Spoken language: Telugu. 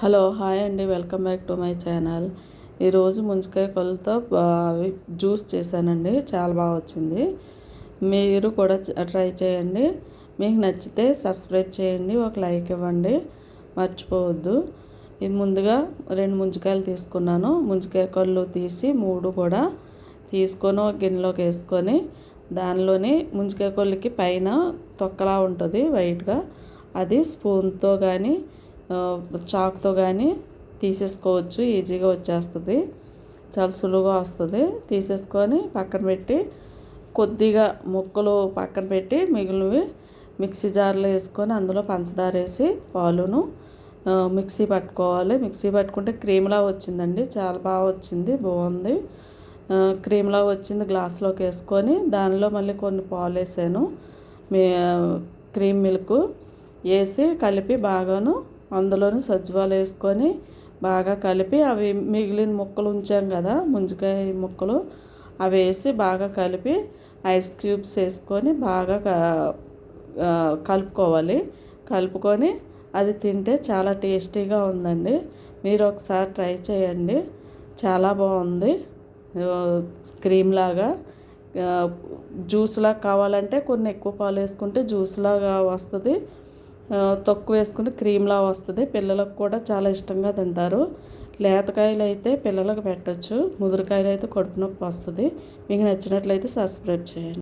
హలో హాయ్ అండి. Welcome back to my channel. ఈరోజు ముంజికాయ కొలతో జ్యూస్ చేశానండి. చాలా బాగా వచ్చింది. మీరు కూడా ట్రై చేయండి. మీకు నచ్చితే సబ్స్క్రైబ్ చేయండి. ఒక లైక్ ఇవ్వండి. మర్చిపోవద్దు. ఇది ముందుగా రెండు ముంచకాయలు తీసుకున్నాను. ముంజికాయ కళ్ళు తీసి మూడు కూడా తీసుకొని ఒక గిన్నెలోకి వేసుకొని దానిలోని ముంజికాయ కొళ్ళకి పైన తొక్కలా ఉంటుంది వైట్గా. అది స్పూన్తో కానీ చాక్తో కానీ తీసేసుకోవచ్చు ఈజీగా వచ్చేస్తుంది. చాలా సులువుగా వస్తుంది. తీసేసుకొని పక్కన పెట్టి కొద్దిగా ముక్కలు పక్కన పెట్టి మిగిలినవి మిక్సీ జార్లో వేసుకొని అందులో పంచదార వేసి పాలును మిక్సీ పట్టుకోవాలి. మిక్సీ పట్టుకుంటే క్రీమ్లా వచ్చిందండి. చాలా బాగా వచ్చింది. బాగుంది. క్రీమ్లా వచ్చింది. గ్లాస్లోకి వేసుకొని దానిలో మళ్ళీ కొన్ని పాలు వేసాను. మీ క్రీమ్ మిల్క్ వేసి కలిపి బాగాను అందులోని సజ్జువాలు వేసుకొని బాగా కలిపి అవి మిగిలిన ముక్కలు ఉంచాం కదా ముంజికాయ ముక్కలు అవి వేసి బాగా కలిపి ఐస్ క్యూబ్స్ వేసుకొని బాగా కలుపుకోవాలి. కలుపుకొని అది తింటే చాలా టేస్టీగా ఉందండి. మీరు ఒకసారి ట్రై చేయండి. చాలా బాగుంది. క్రీమ్ లాగా జ్యూస్లా కావాలంటే కొన్ని ఎక్కువ పాలు వేసుకుంటే జ్యూస్ లాగా వస్తుంది. తొక్కు వేసుకుని క్రీమ్లా వస్తుంది. పిల్లలకు కూడా చాలా ఇష్టంగా తింటారు. లేతకాయలు అయితే పిల్లలకు పెట్టచ్చు. ముదురుకాయలు అయితే కడుపు నొప్పి వస్తుంది. మీకు నచ్చినట్లయితే సబ్స్క్రైబ్ చేయండి.